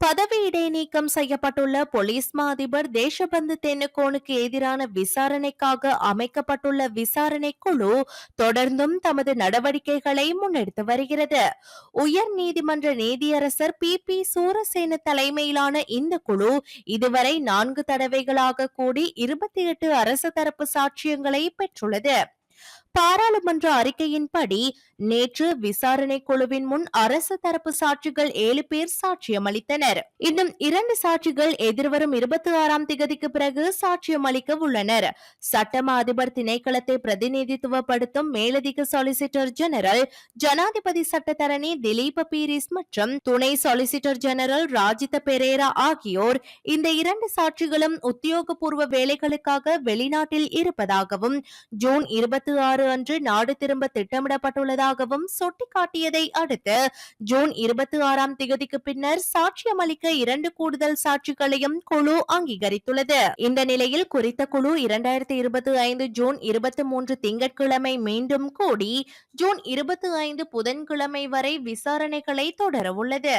பதவி இடைநீக்கம் செய்யப்பட்டுள்ள போலீஸ் மா அதிபர் தேசபந்து தென்னுகோனுக்கு எதிரான விசாரணைக்காக அமைக்கப்பட்டுள்ள விசாரணை குழு தொடர்ந்தும் தமது நடவடிக்கைகளை முன்னெடுத்து வருகிறது. உயர் நீதிமன்ற நீதியரசர் பி. பி. சூரசேன தலைமையிலான இந்த குழு இதுவரை நான்கு தடவைகளாக கூடி இருபத்தி எட்டு அரசு தரப்பு சாட்சியங்களை பெற்றுள்ளது. பாராளுமன்ற அறிக்கையின்படி நேற்று விசாரணை குழுவின் முன் அரசு தரப்பு சாட்சிகள் ஏழு பேர் சாட்சியம் அளித்தனர் இன்னும் இரண்டு சாட்சிகள் எதிர்வரும் இருபத்தி ஆறாம் திகதிக்கு பிறகு சாட்சியம் அளிக்க உள்ளனர். சட்டமா அதிபர் திணைக்களத்தை பிரதிநிதித்துவப்படுத்தும் மேலதிக சொலிசிட்டர் ஜெனரல் ஜனாதிபதி சட்டத்தரணி திலீப பீரிஸ் மற்றும் துணை சொலிசிட்டர் ஜெனரல் ராஜித பெரேரா ஆகியோர் இந்த இரண்டு சாட்சிகளும் உத்தியோகபூர்வ வேலைகளுக்காக வெளிநாட்டில் இருப்பதாகவும் ஜூன் இருபத்தி ஆறு அன்று நாடு திரும்ப திட்டமிடப்பட்டுள்ளதாகவும் சுட்டிக்காட்டியதை அடுத்து ஜூன் இருபத்தி ஆறாம் திகதிக்கு பின்னர் சாட்சியம் அளிக்க இரண்டு கூடுதல் சாட்சிகளையும் குழு அங்கீகரித்துள்ளது. இந்த நிலையில் குறித்த குழு இரண்டாயிரத்தி இருபத்தி ஐந்து ஜூன் இருபத்தி மூன்று திங்கட்கிழமை மீண்டும் கூடி ஜூன் இருபத்தி ஐந்து புதன்கிழமை வரை விசாரணைகளை தொடரவுள்ளது.